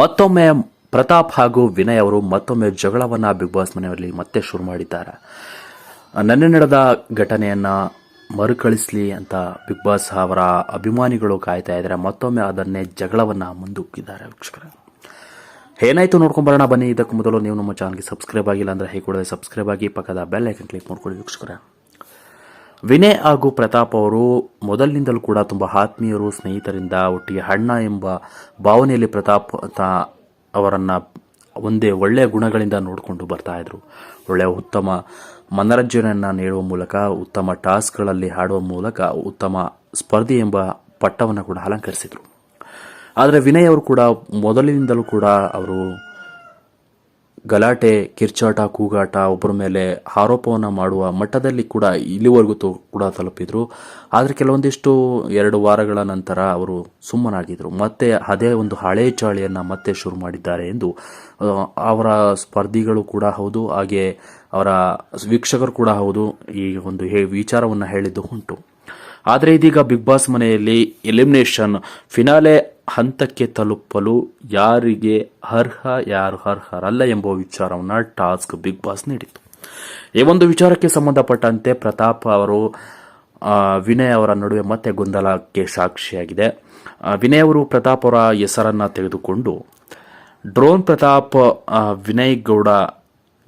ಮತ್ತೊಮ್ಮೆ ಪ್ರತಾಪ್ ಹಾಗೂ ವಿನಯ್ ಅವರು ಮತ್ತೊಮ್ಮೆ ಜಗಳವನ್ನು ಬಿಗ್ ಬಾಸ್ ಮನೆಯಲ್ಲಿ ಮತ್ತೆ ಶುರು ಮಾಡಿದ್ದಾರೆ. ನೆನ್ನೆ ನಡೆದ ಘಟನೆಯನ್ನು ಮರುಕಳಿಸಲಿ ಅಂತ ಬಿಗ್ ಬಾಸ್ ಅವರ ಅಭಿಮಾನಿಗಳು ಕಾಯ್ತಾ ಇದ್ದಾರೆ. ಮತ್ತೊಮ್ಮೆ ಅದನ್ನೇ ಜಗಳವನ್ನು ಮುಂದೂಕಿದ್ದಾರೆ ವೀಕ್ಷಕರ. ಏನಾಯಿತು ನೋಡ್ಕೊಂಬರೋಣ ಬನ್ನಿ, ಇದಕ್ಕೂ ಮೊದಲು ನೀವು ನಮ್ಮ ಚಾನಲ್ಗೆ ಸಬ್ಸ್ಕ್ರೈಬ್ ಆಗಿಲ್ಲ ಅಂದರೆ, ಹೇಗೆ ಸಬ್ಸ್ಕ್ರೈಬ್ ಆಗಿ ಪಕ್ಕದ ಬೆಲ್ ಐಕನ್ ಕ್ಲಿಕ್ ಮಾಡ್ಕೊಳ್ಳಿ ವೀಕ್ಷಕರ. ವಿನಯ್ ಹಾಗೂ ಪ್ರತಾಪ್ ಅವರು ಮೊದಲಿನಿಂದಲೂ ಕೂಡ ತುಂಬ ಆತ್ಮೀಯರು, ಸ್ನೇಹಿತರಿಂದ ಒಟ್ಟಿಗೆ ಅಣ್ಣ ಎಂಬ ಭಾವನೆಯಲ್ಲಿ ಪ್ರತಾಪ್ ಅವರನ್ನು ಒಂದೇ ಒಳ್ಳೆಯ ಗುಣಗಳಿಂದ ನೋಡಿಕೊಂಡು ಬರ್ತಾ ಇದ್ರು. ಒಳ್ಳೆಯ ಉತ್ತಮ ಮನರಂಜನೆಯನ್ನು ನೀಡುವ ಮೂಲಕ, ಉತ್ತಮ ಟಾಸ್ಕ್ಗಳಲ್ಲಿ ಹಾಡುವ ಮೂಲಕ ಉತ್ತಮ ಸ್ಪರ್ಧೆ ಎಂಬ ಪಟ್ಟವನ್ನು ಕೂಡ ಅಲಂಕರಿಸಿದರು. ಆದರೆ ವಿನಯ್ ಅವರು ಕೂಡ ಮೊದಲಿನಿಂದಲೂ ಕೂಡ ಅವರು ಗಲಾಟೆ, ಕಿರ್ಚಾಟ, ಕೂಗಾಟ, ಒಬ್ಬರ ಮೇಲೆ ಆರೋಪವನ್ನು ಮಾಡುವ ಮಟ್ಟದಲ್ಲಿ ಕೂಡ ಇಲ್ಲಿವರೆಗೂ ಕೂಡ ತಲುಪಿದ್ರು. ಆದರೆ ಕೆಲವೊಂದಿಷ್ಟು ಎರಡು ವಾರಗಳ ನಂತರ ಅವರು ಸುಮ್ಮನಾಗಿದ್ರು. ಮತ್ತೆ ಅದೇ ಒಂದು ಹಳೆ ಚಾಳಿಯನ್ನು ಮತ್ತೆ ಶುರು ಮಾಡಿದ್ದಾರೆ ಎಂದು ಅವರ ಸ್ಪರ್ಧಿಗಳು ಕೂಡ ಹೌದು, ಹಾಗೆ ಅವರ ವೀಕ್ಷಕರು ಕೂಡ ಹೌದು, ಈ ಒಂದು ಹೇ, ವಿಚಾರವನ್ನು ಹೇಳಿದ್ದು ಉಂಟು. ಆದರೆ ಇದೀಗ ಬಿಗ್ ಬಾಸ್ ಮನೆಯಲ್ಲಿ ಎಲಿಮಿನೇಷನ್ ಫಿನಾಲೆ ಹಂತಕ್ಕೆ ತಲುಪಲು ಯಾರಿಗೆ ಅರ್ಹ, ಯಾರು ಅರ್ಹರಲ್ಲ ಎಂಬ ವಿಚಾರವನ್ನು ಟಾಸ್ಕ್ ಬಿಗ್ ಬಾಸ್ ನೀಡಿತು ಈ ಒಂದು ವಿಚಾರಕ್ಕೆ ಸಂಬಂಧಪಟ್ಟಂತೆ ಪ್ರತಾಪ್ ಅವರು ವಿನಯ್ ಅವರ ನಡುವೆ ಮತ್ತೆ ಗೊಂದಲಕ್ಕೆ ಸಾಕ್ಷಿಯಾಗಿದೆ. ವಿನಯ್ ಅವರು ಪ್ರತಾಪ್ ಅವರ ಹೆಸರನ್ನು ತೆಗೆದುಕೊಂಡು, ಡ್ರೋನ್ ಪ್ರತಾಪ್ ವಿನಯ್ ಗೌಡ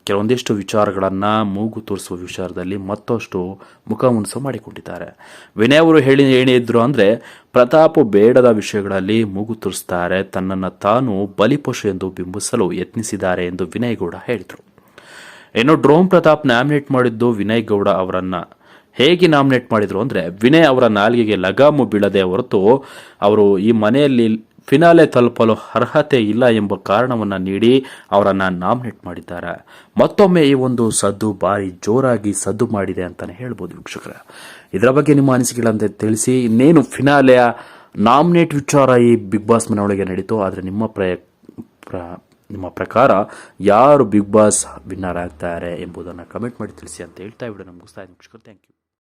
ಕೆಲವೊಂದಿಷ್ಟು ವಿಚಾರಗಳನ್ನು ಮೂಗು ತೋರಿಸುವ ವಿಚಾರದಲ್ಲಿ ಮತ್ತಷ್ಟು ಮುಖಮುನ್ಸು ಮಾಡಿಕೊಂಡಿದ್ದಾರೆ. ವಿನಯ್ ಅವರು ಹೇಳಿ ಏನಿದ್ರು ಅಂದರೆ, ಪ್ರತಾಪ್ ಬೇಡದ ವಿಷಯಗಳಲ್ಲಿ ಮೂಗು ತೋರಿಸ್ತಾರೆ. ತನ್ನನ್ನು ತಾನು ಬಲಿಪಶು ಎಂದು ಬಿಂಬಿಸಲು ಯತ್ನಿಸಿದ್ದಾರೆ ಎಂದು ವಿನಯ್ ಗೌಡ ಹೇಳಿದರು. ಇನ್ನು ಡ್ರೋಮ್ ಪ್ರತಾಪ್ ನಾಮಿನೇಟ್ ಮಾಡಿದ್ದು ವಿನಯ್ ಗೌಡ ಅವರನ್ನು. ಹೇಗೆ ನಾಮಿನೇಟ್ ಮಾಡಿದರು ಅಂದರೆ, ವಿನಯ್ ಅವರ ನಾಲಿಗೆಗೆ ಲಗಾಮು ಬೀಳದೆ ಹೊರತು ಅವರು ಈ ಮನೆಯಲ್ಲಿ ಫಿನಾಲೆ ತಲುಪಲು ಅರ್ಹತೆ ಇಲ್ಲ ಎಂಬ ಕಾರಣವನ್ನು ನೀಡಿ ಅವರನ್ನು ನಾಮಿನೇಟ್ ಮಾಡಿದ್ದಾರೆ. ಮತ್ತೊಮ್ಮೆ ಈ ಒಂದು ಸದ್ದು ಬಾರಿ ಜೋರಾಗಿ ಸದ್ದು ಮಾಡಿದೆ ಅಂತಲೇ ಹೇಳ್ಬೋದು ವೀಕ್ಷಕರ. ಇದರ ಬಗ್ಗೆ ನಿಮ್ಮ ಅನಿಸಿಕೆಗಳಂತೆ ತಿಳಿಸಿ, ಇನ್ನೇನು ಫಿನಾಲೆಯ ನಾಮಿನೇಟ್ ವಿಚಾರ ಈ ಬಿಗ್ ಬಾಸ್ ಮನೆಯೊಳಗೆ ನಡೀತು, ಆದರೆ ನಿಮ್ಮ ಪ್ರಯ, ಪ್ರ, ನಿಮ್ಮ ಪ್ರಕಾರ ಯಾರು ಬಿಗ್ ಬಾಸ್ ವಿನ್ನರ್ ಆಗ್ತಾರೆ ಎಂಬುದನ್ನು ಕಮೆಂಟ್ ಮಾಡಿ ತಿಳಿಸಿ ಅಂತ ಹೇಳ್ತಾ ವಿಡಿಯೋ ನಮ್ಗೆ ಮುಗಿಸ್ತಾ ವೀಕ್ಷಕರು. Thank you